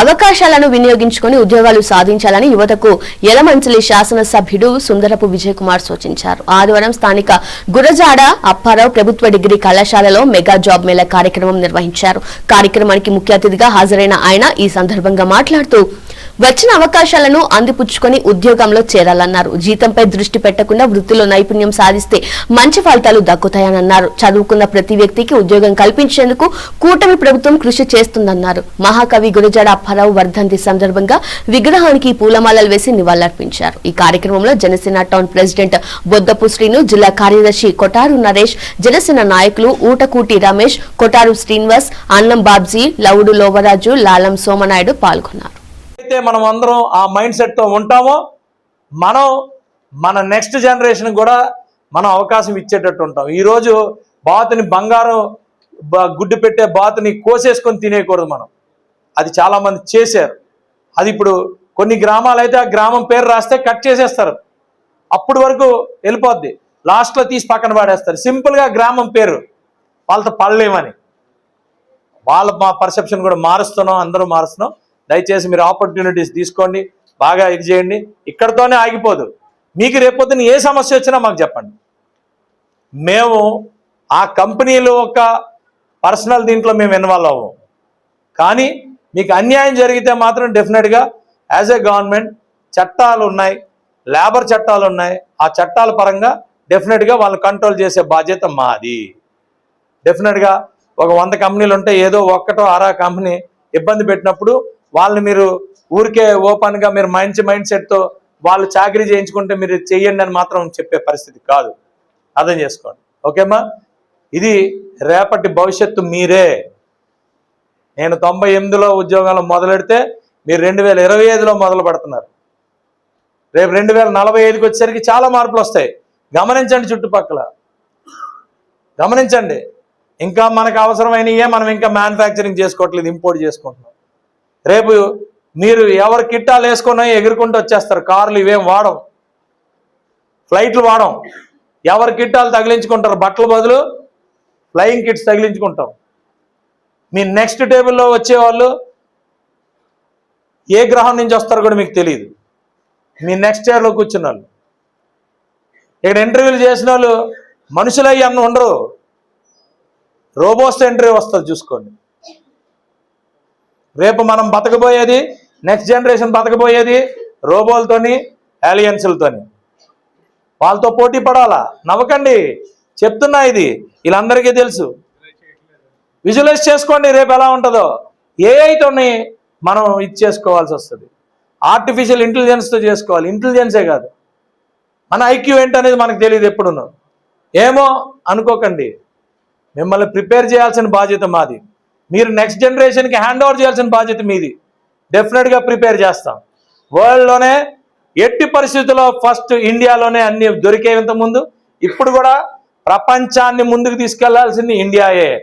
అవకాశాలను వినియోగించుకొని ఉద్యోగాలు సాధించాలని యువతకు యలమంచిలి శాసనసభ్యుడు సుందరపు విజయ్ కుమార్ సూచించారు. ఆదివారం స్థానిక గురజాడ అప్పారావు ప్రభుత్వ డిగ్రీ కళాశాలలో మెగా జాబ్ మేళా కార్యక్రమం నిర్వహించారు. కార్యక్రమానికి ముఖ్య అతిథిగా హాజరైన ఆయన ఈ సందర్భంగా మాట్లాడుతూ వచ్చిన అవకాశాలను అందిపుచ్చుకొని ఉద్యోగంలో చేరాలన్నారు. జీతంపై దృష్టి పెట్టకుండా వృత్తిలో నైపుణ్యం సాధిస్తే మంచి ఫలితాలు దక్కుతాయన్నారు చదువుకున్న ప్రతి వ్యక్తికి ఉద్యోగం కల్పించేందుకు కూటమి ప్రభుత్వం కృషి చేస్తుందన్నారు. మహాకవి గురజాడ అప్పారావు వర్ధంతి సందర్భంగా విగ్రహానికి పూలమాలలు వేసి నివాళులర్పించారు. ఈ కార్యక్రమంలో జనసేన టౌన్ ప్రెసిడెంట్ బొద్దపు శ్రీను జిల్లా కార్యదర్శి కొటారు నరేష్ జనసేన నాయకులు ఊటకూటి రమేష్ కొటారు శ్రీనివాస్ అన్నం బాబ్జీ లవుడు లోవరాజు లాలం సోమనాయుడు పాల్గొన్నారు. అయితే మనం అందరం ఆ మైండ్ సెట్తో ఉంటామో మనం మన నెక్స్ట్ జనరేషన్ కూడా మనం అవకాశం ఇచ్చేటట్టు ఉంటాం. ఈరోజు బాతుని బంగారం గుడ్డు పెట్టే బాతుని కోసేసుకొని తినేయకూడదు మనం. అది చాలామంది చేశారు. అది ఇప్పుడు కొన్ని గ్రామాలు అయితే ఆ గ్రామం పేరు రాస్తే కట్ చేసేస్తారు. అప్పుడు వరకు వెళ్ళిపోద్ది. లాస్ట్లో తీసి పక్కన పాడేస్తారు. సింపుల్గా గ్రామం పేరు. వాళ్ళతో పడలేమని. వాళ్ళ మా పర్సెప్షన్ కూడా మారుస్తున్నాం అందరూ మారుస్తున్నాం. దయచేసి మీరు ఆపర్చునిటీస్ తీసుకోండి బాగా ఇది చేయండి. ఇక్కడతోనే ఆగిపోదు. మీకు రేపొద్దున ఏ సమస్య వచ్చినా మాకు చెప్పండి. మేము ఆ కంపెనీలు ఒక పర్సనల్ దీంట్లో మేము ఇన్వాల్వ్ అవ్వం. కానీ మీకు అన్యాయం జరిగితే మాత్రం డెఫినెట్గా యాజ్ ఏ గవర్నమెంట్ చట్టాలు ఉన్నాయి లేబర్ చట్టాలు ఉన్నాయి. ఆ చట్టాల పరంగా డెఫినెట్గా వాళ్ళని కంట్రోల్ చేసే బాధ్యత మాది. డెఫినెట్గా ఒక వంద కంపెనీలు ఉంటే ఏదో ఒక్కటో ఆరా కంపెనీ ఇబ్బంది పెట్టినప్పుడు వాళ్ళని మీరు ఊరికే ఓపెన్గా మీరు మంచి మైండ్ సెట్తో వాళ్ళు చాకరీ చేయించుకుంటే మీరు చెయ్యండి అని మాత్రం చెప్పే పరిస్థితి కాదు. అర్థం చేసుకోండి. ఓకేమ్మా ఇది రేపటి భవిష్యత్తు మీరే. నేను తొంభై ఎనిమిదిలో ఉద్యోగాలు మొదలెడితే మీరు రెండు వేల ఇరవై ఐదులో మొదలు పెడుతున్నారు. రేపు రెండు వేల నలభై ఐదుకి వచ్చేసరికి చాలా మార్పులు వస్తాయి. గమనించండి చుట్టుపక్కల. గమనించండి. ఇంకా మనకు అవసరమైనయే మనం ఇంకా మ్యానుఫ్యాక్చరింగ్ చేసుకోవట్లేదు ఇంపోర్ట్ చేసుకుంటున్నాం. రేపు మీరు ఎవరు కిట్టాలు వేసుకున్నా ఎగురుకుంటూ వచ్చేస్తారు. కార్లు ఇవేం వాడం ఫ్లైట్లు వాడం ఎవరు కిట్టాలు తగిలించుకుంటారు? బట్టల బదులు ఫ్లయింగ్ కిట్స్ తగిలించుకుంటాం. మీ నెక్స్ట్ టేబుల్లో వచ్చేవాళ్ళు ఏ గ్రహం నుంచి వస్తారో కూడా మీకు తెలియదు. మీ నెక్స్ట్ ఇయర్లో కూర్చున్న వాళ్ళు. ఇక్కడ ఇంటర్వ్యూలు చేసిన వాళ్ళు మనుషులయ్యి అన్న ఉండరు. రోబోస్ ఇంటర్వ్యూ వస్తుంది చూసుకోండి. రేపు మనం బతకబోయేది నెక్స్ట్ జనరేషన్ బతకబోయేది రోబోలతోని ఏలియన్స్లతోని వాళ్ళతో పోటీ పడాలా? నవ్వకండి. చెప్తున్నా ఇది. వీళ్ళందరికీ తెలుసు. విజువలైజ్ చేసుకోండి రేపు ఎలా ఉంటుందో. ఏఐతోని మనం ఇది చేసుకోవాల్సి వస్తుంది. ఆర్టిఫిషియల్ ఇంటెలిజెన్స్తో చేసుకోవాలి. ఇంటెలిజెన్సే కాదు. మన ఐక్యూ ఏంటనేది మనకు తెలియదు ఎప్పుడును. ఏమో అనుకోకండి. మిమ్మల్ని ప్రిపేర్ చేయాల్సిన బాధ్యత మాది. మీరు నెక్స్ట్ జనరేషన్కి హ్యాండ్ ఓవర్ చేయాల్సిన బాధ్యత మీది. డెఫినెట్గా ప్రిపేర్ చేస్తాం. వరల్డ్లోనే ఎట్టి పరిస్థితుల్లో ఫస్ట్ ఇండియాలోనే అన్ని దొరికేంత ముందు. ఇప్పుడు కూడా ప్రపంచాన్ని ముందుకు తీసుకెళ్ళాల్సింది ఇండియాయే.